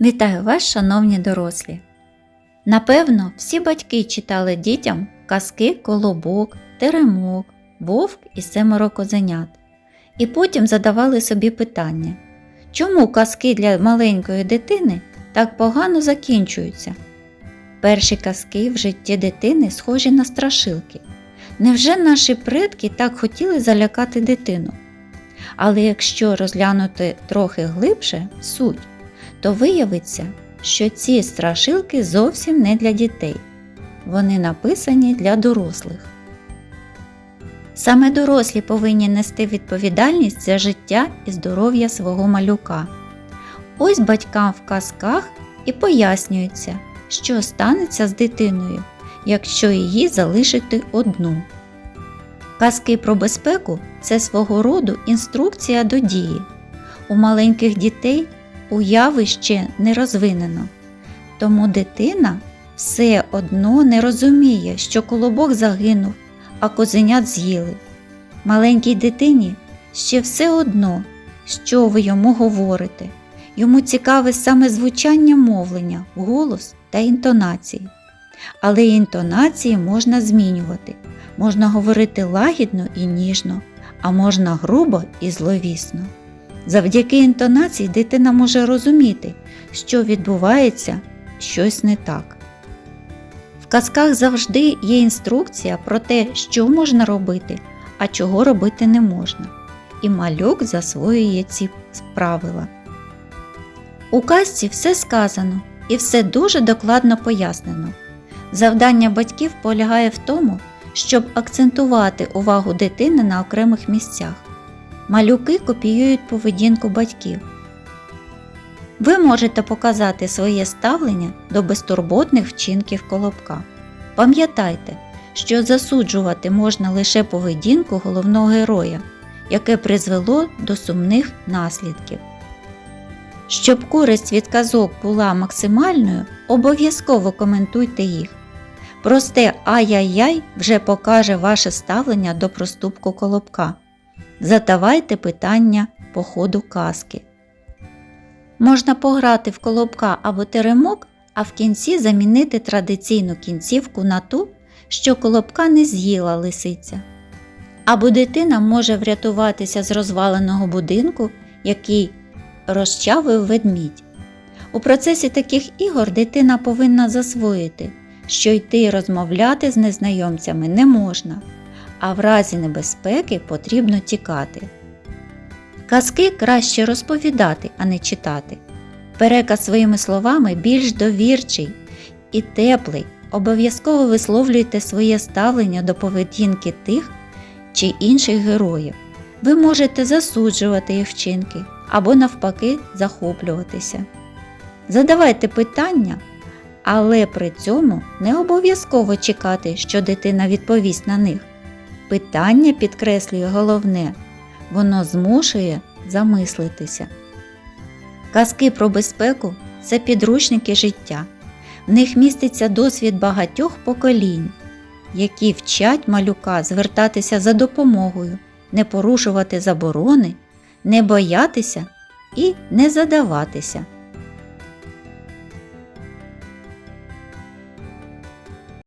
Вітаю вас, шановні дорослі! Напевно, всі батьки читали дітям казки Колобок, Теремок, Вовк і семеро козенят. І потім задавали собі питання, чому казки для маленької дитини так погано закінчуються? Перші казки в житті дитини схожі на страшилки. Невже наші предки так хотіли залякати дитину? Але якщо розглянути трохи глибше суть, то виявиться, що ці страшилки зовсім не для дітей. Вони написані для дорослих. Саме дорослі повинні нести відповідальність за життя і здоров'я свого малюка. Ось батькам в казках і пояснюється, що станеться з дитиною, якщо її залишити одну. Казки про безпеку це свого роду інструкція до дії. У маленьких дітей уяви ще не розвинено, тому дитина все одно не розуміє, що колобок загинув, а козенят з'їли. Маленькій дитині ще все одно, що ви йому говорите. Йому цікаве саме звучання мовлення, голос та інтонації. Але інтонації можна змінювати. Можна говорити лагідно і ніжно, а можна грубо і зловісно. Завдяки інтонації дитина може розуміти, що відбувається щось не так. В казках завжди є інструкція про те, що можна робити, а чого робити не можна. І малюк засвоює ці правила. У казці все сказано і все дуже докладно пояснено. Завдання батьків полягає в тому, щоб акцентувати увагу дитини на окремих місцях. Малюки копіюють поведінку батьків. Ви можете показати своє ставлення до безтурботних вчинків колобка. Пам'ятайте, що засуджувати можна лише поведінку головного героя, яке призвело до сумних наслідків. Щоб користь від казок була максимальною, обов'язково коментуйте їх. Просте ай-яй-яй вже покаже ваше ставлення до проступку колобка. Задавайте питання по ходу казки. Можна пограти в колобка або теремок, а в кінці замінити традиційну кінцівку на ту, що колобка не з'їла лисиця. Або дитина може врятуватися з розваленого будинку, який розчавив ведмідь. У процесі таких ігор дитина повинна засвоїти, що йти розмовляти з незнайомцями не можна, а в разі небезпеки потрібно тікати. Казки краще розповідати, а не читати. Переказ своїми словами більш довірчий і теплий. Обов'язково висловлюйте своє ставлення до поведінки тих чи інших героїв. Ви можете засуджувати їх вчинки або навпаки захоплюватися. Задавайте питання, але при цьому не обов'язково чекати, що дитина відповість на них. Питання підкреслює головне, воно змушує замислитися. Казки про безпеку це підручники життя. В них міститься досвід багатьох поколінь, які вчать малюка звертатися за допомогою, не порушувати заборони, не боятися і не задаватися.